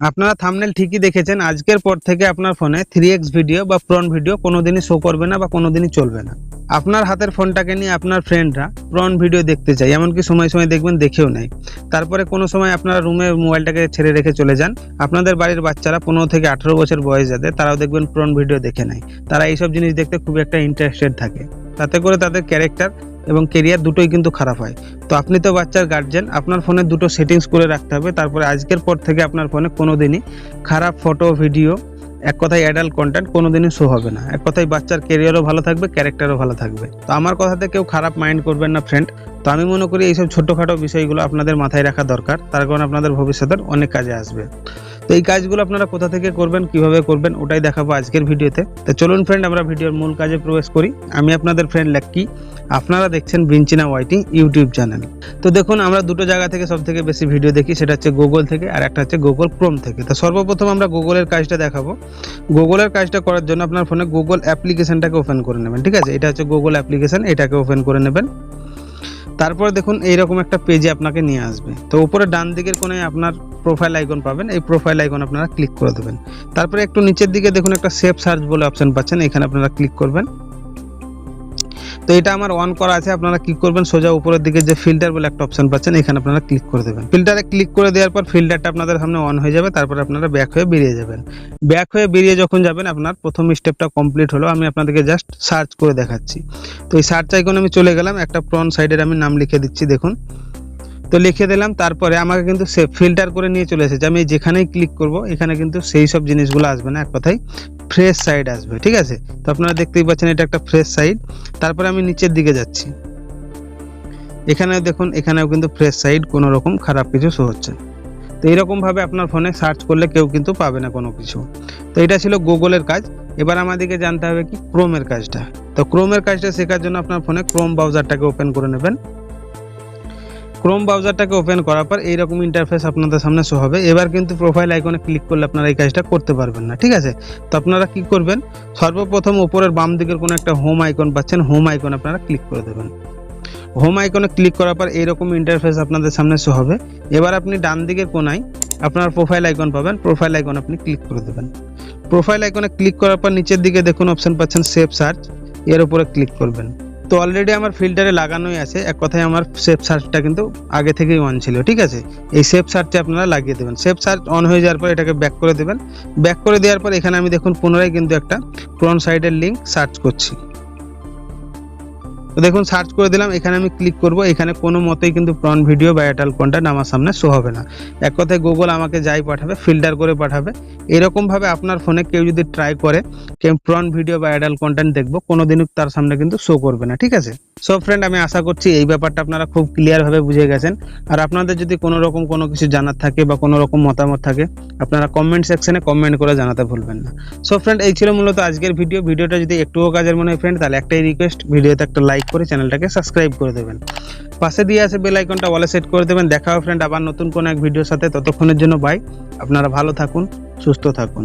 আপনারা থামনেল ঠিকই দেখেছেন। আজকের পর থেকে আপনার ফোনে থ্রি এক্স ভিডিও বা প্রন ভিডিও কোনোদিনই শো করবে না বা কোনোদিনই চলবে না। আপনার হাতের ফোনটাকে নিয়ে আপনার ফ্রেন্ডরা প্রন ভিডিও দেখতে চায়, এমনকি সময় সময় দেখবেন দেখেও নেয় তারপরে কোনো সময় আপনারা রুমে মোবাইলটাকে ছেড়ে রেখে চলে যান। আপনাদের বাড়ির বাচ্চারা পনেরো থেকে আঠেরো বছর বয়স যাদের, তারাও দেখবেন প্রন ভিডিও দেখে নেয়। তারা এইসব জিনিস দেখতে খুব একটা ইন্টারেস্টেড থাকে। তাতে করে তাদের ক্যারেক্টার এবং কেরিয়ার দুটোই কিন্তু খারাপ হয়। তো আপনি তো বাচ্চার গার্জেন আপনার ফোনে দুটো সেটিংস করে রাখতে হবে। তারপরে আজকের পর থেকে আপনার ফোনে কোনো দিনই খারাপ ফটো ভিডিও এক কথায় অ্যাডাল্ট কন্টেন্ট কোনোদিনই শো হবে না। এক কথায় বাচ্চার কেরিয়ারও ভালো থাকবে ক্যারেক্টারও ভালো থাকবে। তো আমার কথাতে কেউ খারাপ মাইন্ড করবেন না ফ্রেন্ড তো আমি মনে করি এইসব ছোটোখাটো বিষয়গুলো আপনাদের মাথায় রাখা দরকার। তার কারণে আপনাদের ভবিষ্যতের অনেক কাজে আসবে। তো এই কাজগুলো আপনারা কোথা থেকে করবেন, কীভাবে করবেন, ওটাই দেখাবো আজকের ভিডিওতে। তো চলুন ফ্রেন্ড আমরা ভিডিওর মূল কাজে প্রবেশ করি। আমি আপনাদের ফ্রেন্ড লাক্কি আপনারা দেখছেন বিঞ্চিনা ওয়াইটি ইউটিউব চ্যানেল তো দেখুন, আমরা দুটো জায়গা থেকে সব থেকে বেশি ভিডিও দেখি, সেটা হচ্ছে গুগল থেকে আর একটা হচ্ছে গুগল ক্রোম থেকে। তো সর্বপ্রথম আমরা গুগলের কাজটা দেখাবো। গুগলের কাজটা করার জন্য আপনার ফোনে গুগল অ্যাপ্লিকেশনটাকে ওপেন করে নেবেন, ঠিক আছে? এটা হচ্ছে গুগল অ্যাপ্লিকেশন এটাকে ওপেন করে নেবেন। তারপর দেখুন, এইরকম একটা পেজে আপনাকে নিয়ে আসবে। তো উপরে ডান দিকের কোণে আপনার প্রোফাইল আইকন পাবেন, এই প্রোফাইল আইকন আপনারা ক্লিক করে দেবেন। তারপরে একটু নিচের দিকে দেখুন একটা সেভ সার্চ বলে অপশন পাচ্ছেন, এখানে আপনারা ক্লিক করবেন। তো এটা আমার অন করা আছে, আপনারা কি করবেন, সোজা উপরের দিকে যে ফিল্টার বলে একটা অপশন পাচ্ছেন, এখানে আপনারা ক্লিক করে দেবেন। ফিল্টারে ক্লিক করে দেওয়ার পর ফিল্টারটা আপনাদের সামনে অন হয়ে যাবে, তারপরে আপনারা ব্যাক হয়ে বেরিয়ে যাবেন। ব্যাক হয়ে বেরিয়ে যখন যাবেন, আপনার প্রথম স্টেপটা কমপ্লিট হলো, আমি আপনাদেরকে জাস্ট সার্চ করে দেখাচ্ছি। তো এই সার্চ আইকনে আমি চলে গেলাম, একটা ফ্রন্ট সাইডের আমি নাম লিখে দিচ্ছি, দেখুন। তো লিখে দিলাম, তারপরে আমাকে কিন্তু সে ফিল্টার করে নিয়ে চলে এসেছে। আমি যেখানেই ক্লিক করব, এখানে কিন্তু সেই সব জিনিসগুলো আসবে না, এক কথায় ফ্রেশ সাইড আসবে, ঠিক আছে? তো আপনারা দেখতেই পাচ্ছেন এটা একটা ফ্রেশ সাইড তারপরে আমি নিচের দিকে যাচ্ছি। এখানেও দেখুন, এখানেও কিন্তু ফ্রেশ সাইড কোনো রকম খারাপ কিছু শো হচ্ছে। তো এইরকমভাবে আপনার ফোনে সার্চ করলে কেউ কিন্তু পাবে না কোনো কিছু। তো এটা ছিল গুগলের কাজ। এবার আমাদেরকে জানতে হবে কি ক্রোমের কাজটা। তো ক্রোমের কাজটা শেখার জন্য আপনার ফোনে ক্রোম ব্রাউজারটাকে ওপেন করে নেবেন। ক্রোম ব্রাউজারটাকে ওপেন করার পর এইরকম ইন্টারফেস আপনাদের সামনে শো হবে। এবার কিন্তু প্রোফাইল আইকনে ক্লিক করলে আপনারা এই কাজটা করতে পারবেন না, ঠিক আছে? তো আপনারা কি করবেন? সর্বপ্রথম উপরের বাম দিকের কোনো একটা হোম আইকন পাচ্ছেন হোম আইকন আপনারা ক্লিক করে দেবেন। হোম আইকনে ক্লিক করার পর এইরকম ইন্টারফেস আপনাদের সামনে শো হবে। এবার আপনি ডান দিকের কোনায় আপনার প্রোফাইল আইকন পাবেন প্রোফাইল আইকন আপনি ক্লিক করে দেবেন। প্রোফাইল আইকনে ক্লিক করার পর নিচের দিকে দেখুন অপশন পাচ্ছেন সেভ সার্চ এর উপরে ক্লিক করবেন। তো অলরেডি আমার ফিল্টারে লাগানোই আছে। এক কথায় আমার সেফ সার্চটা কিন্তু আগে থেকেই অন ছিল, ঠিক আছে? এই সেফ সার্চে আপনারা লাগিয়ে দেবেন। সেফ সার্চ অন হয়ে যাওয়ার পর এটাকে ব্যাক করে দেবেন। ব্যাক করে দেওয়ার পর এখানে আমি দেখুন পুনরায় কিন্তু একটা ফ্রন্ট সাইডের লিঙ্ক সার্চ করছি। তো দেখুন সার্চ করে দিলাম, এখানে আমি ক্লিক করব। এখানে কোনো মতেই কিন্তু প্রন ভিডিও বা এয়ারটেল কন্টেন্ট আমার সামনে শো হবে না। এক কথায় গুগল আমাকে যাই পাঠাবে ফিল্টার করে পাঠাবে। এরকমভাবে আপনার ফোনে কেউ যদি ট্রাই করে, কেউ প্রন ভিডিও বা অ্যাডাল্ট কন্টেন্ট দেখব, কোনোদিনও তার সামনে কিন্তু শো করবে না, ঠিক আছে? সো ফ্রেন্ড আমি আশা করছি এই ব্যাপারটা আপনারা খুব ক্লিয়ারভাবে বুঝে গেছেন। আর আপনাদের যদি কোনো রকম কোনো কিছু জানার থাকে বা কোনো রকম মতামত থাকে, আপনারা কমেন্ট সেকশনে কমেন্ট করে জানাতে ভুলবেন না। সো ফ্রেন্ড এই ছিল মূলত আজকের ভিডিও ভিডিওটা যদি একটুও কাজের মনে হয় ফ্রেন্ড তাহলে একটাই রিকোয়েস্ট ভিডিওতে একটা লাইক করে চ্যানেলটাকে সাবস্ক্রাইব করে দেবেন। পাশে দিয়ে আছে বেল আইকনটা ওয়ালে সেট করে দেবেন। দেখা হবে ফ্রেন্ড আবার নতুন কোনো এক ভিডিওর সাথে। ততক্ষণের জন্য বাই আপনারা ভালো থাকুন, সুস্থ থাকুন।